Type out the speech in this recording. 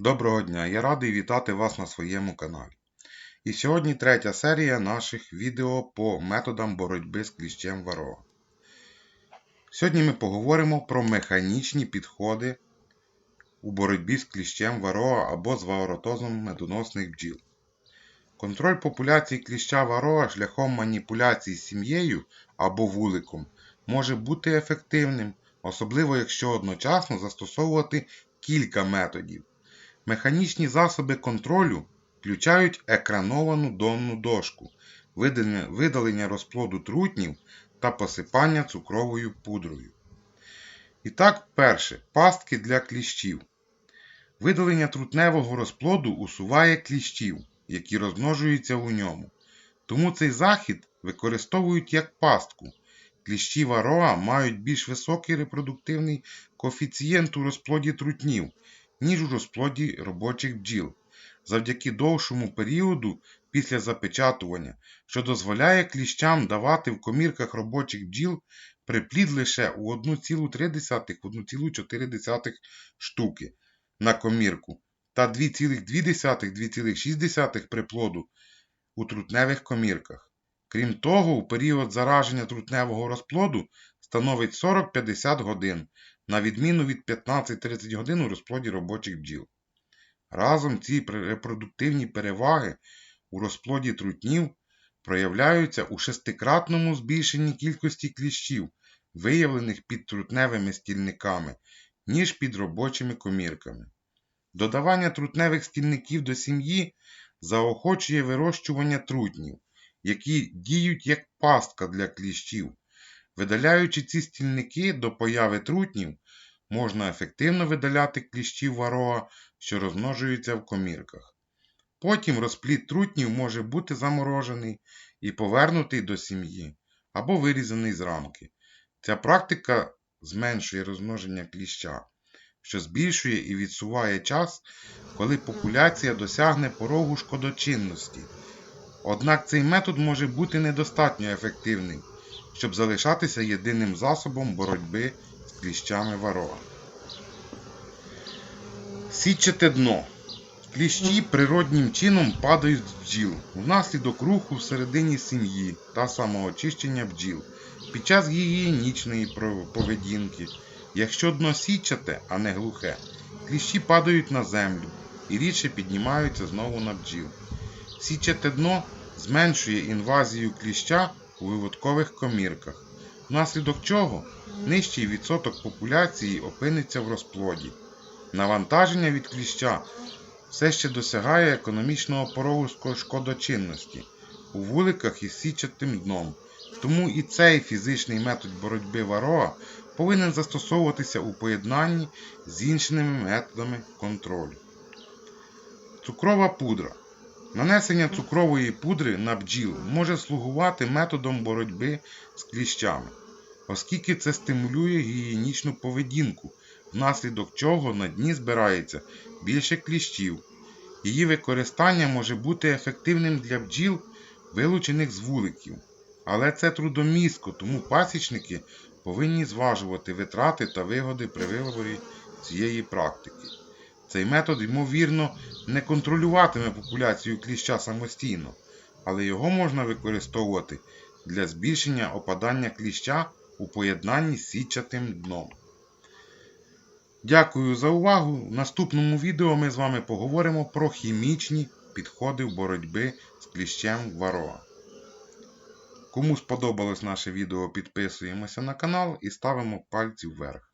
Доброго дня! Я радий вітати вас на своєму каналі. І сьогодні третя серія наших відео по методам боротьби з кліщем варога. Сьогодні ми поговоримо про механічні підходи у боротьбі з кліщем варога або з ваоротозом медоносних бджіл. Контроль популяції кліща варога шляхом маніпуляцій сім'єю або вуликом може бути ефективним, особливо якщо одночасно застосовувати кілька методів. Механічні засоби контролю включають екрановану донну дошку, видалення, розплоду трутнів та посипання цукровою пудрою. І так, перше, пастки для кліщів. Видалення трутневого розплоду усуває кліщів, які розмножуються у ньому. Тому цей захід використовують як пастку. Кліщі вароа мають більш високий репродуктивний коефіцієнт у розплоді трутнів, ніж у розплоді робочих бджіл, завдяки довшому періоду після запечатування, що дозволяє кліщам давати в комірках робочих бджіл приплід лише у 1,3-1,4 штуки на комірку та 2,2-2,6 приплоду у трутневих комірках. Крім того, у період зараження трутневого розплоду становить 40-50 годин, на відміну від 15-30 годин у розплоді робочих бджіл. Разом ці репродуктивні переваги у розплоді трутнів проявляються у шестикратному збільшенні кількості кліщів, виявлених під трутневими стільниками, ніж під робочими комірками. Додавання трутневих стільників до сім'ї заохочує вирощування трутнів, які діють як пастка для кліщів. Видаляючи ці стільники до появи трутнів, можна ефективно видаляти кліщів варога, що розмножуються в комірках. Потім розплід трутнів може бути заморожений і повернутий до сім'ї або вирізаний з рамки. Ця практика зменшує розмноження кліща, що збільшує і відсуває час, коли популяція досягне порогу шкодочинності. Однак цей метод може бути недостатньо ефективним, щоб залишатися єдиним засобом боротьби з кліщами варога. Січете дно. Кліщі природнім чином падають з бджіл внаслідок руху всередині сім'ї та самоочищення бджіл під час гігієнічної поведінки. Якщо дно січате, а не глухе, кліщі падають на землю і рідше піднімаються знову на бджіл. Січате дно зменшує інвазію кліща у виводкових комірках, внаслідок чого нижчий відсоток популяції опиниться в розплоді. Навантаження від кліща все ще досягає економічного порогу шкодочинності у вуликах із січатим дном, тому і цей фізичний метод боротьби варога повинен застосовуватися у поєднанні з іншими методами контролю. Цукрова пудра. Нанесення цукрової пудри на бджіл може слугувати методом боротьби з кліщами, оскільки це стимулює гігієнічну поведінку, внаслідок чого на дні збирається більше кліщів. Її використання може бути ефективним для бджіл, вилучених з вуликів. Але це трудомістко, тому пасічники повинні зважувати витрати та вигоди при виборі цієї практики. Цей метод, ймовірно, не контролюватиме популяцію кліща самостійно, але його можна використовувати для збільшення опадання кліща у поєднанні з січатим дном. Дякую за увагу! В наступному відео ми з вами поговоримо про хімічні підходи в боротьби з кліщем варога. Кому сподобалось наше відео, підписуємося на канал і ставимо пальці вверх.